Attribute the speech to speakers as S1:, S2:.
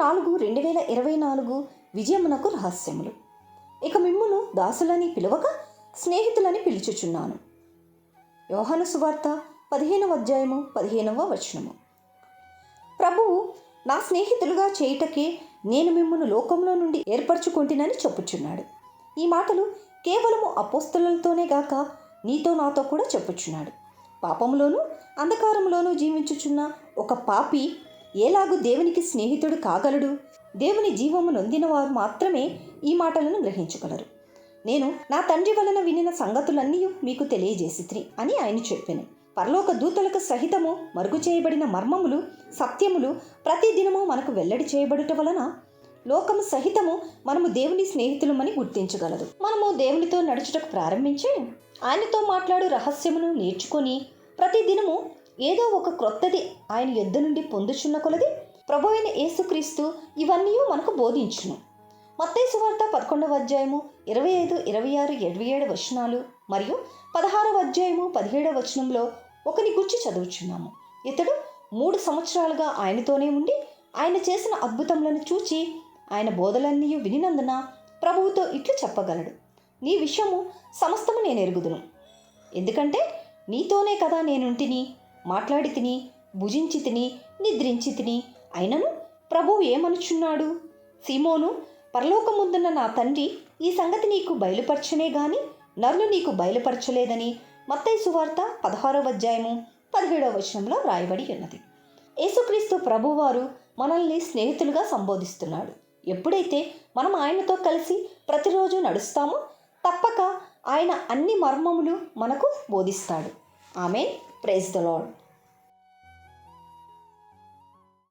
S1: నాలుగు రెండు వేల ఇరవై నాలుగు విజయమునకు రహస్యములు. ఇక మిమ్మును దాసులని పిలవక స్నేహితులని పిలుచుచున్నాను. యోహాను సువార్త పదిహేనవ అధ్యాయము పదిహేనవ వచనము. ప్రభువు నా స్నేహితులుగా చేయుటకే నేను మిమ్మల్ని లోకంలో నుండి ఏర్పరచుకుంటునని చెప్పుచున్నాడు. ఈ మాటలు కేవలము అపోస్తులతోనే గాక నీతో నాతో కూడా చెప్పుచున్నాడు. పాపంలోనూ అంధకారంలోనూ జీవించుచున్న ఒక పాపి ఏలాగు దేవునికి స్నేహితుడు కాగలడు? దేవుని జీవము నొందిన వారు మాత్రమే ఈ మాటలను గ్రహించగలరు. నేను నా తండ్రి వలన వినిన సంగతులన్నీ మీకు తెలియజేసిత్రి అని ఆయన చెప్పాను. పరలోక దూతలకు సహితము మరుగు చేయబడిన మర్మములు సత్యములు ప్రతిదినము మనకు వెల్లడి చేయబడుట వలన లోకము సహితము మనము దేవుని స్నేహితులమని గుర్తించగలదు. మనము దేవునితో నడుచుటకు ప్రారంభించి ఆయనతో మాట్లాడు రహస్యమును నేర్చుకొని ప్రతిదినము ఏదో ఒక క్రొత్తది ఆయన ఎద్దు నుండి పొందుచున్న కొలది ప్రభు అయిన యేసుక్రీస్తు ఇవన్నీ మనకు బోధించును. మత్తైసు వార్త పదకొండవ అధ్యాయము ఇరవై ఐదు ఇరవై ఆరు ఇరవై ఏడు వచనాలు మరియు పదహారవ అధ్యాయము పదిహేడవ వచనంలో ఒకని గుర్చి చదువుచున్నాము. ఇతడు మూడు సంవత్సరాలుగా ఆయనతోనే ఉండి ఆయన చేసిన అద్భుతములను చూచి ఆయన బోధలన్నీ వినినందున ప్రభువుతో ఇట్లు చెప్పగలడు. నీ విషయము సమస్తము నేను ఎరుగుదును ఎందుకంటే నీతోనే కదా నేనుంటిని మాట్లాడి తిని భుజించి తిని నిద్రించి తిని. అయినను ప్రభువు ఏమనుచున్నాడు? సీమోను పరలోకముందున్న నా తండ్రి ఈ సంగతి నీకు బయలుపరచనే గాని నరులు నీకు బయలుపరచలేదని మత్తయి సువార్త పదహారవ అధ్యాయము పదిహేడవ వచనంలో వ్రాయబడి ఉన్నది. యేసుక్రీస్తు ప్రభువారు మనల్ని స్నేహితులుగా సంబోధిస్తున్నాడు. ఎప్పుడైతే మనం ఆయనతో కలిసి ప్రతిరోజు నడుస్తామో తప్పక ఆయన అన్ని మర్మములు మనకు బోధిస్తాడు. ఆమె praise the lord.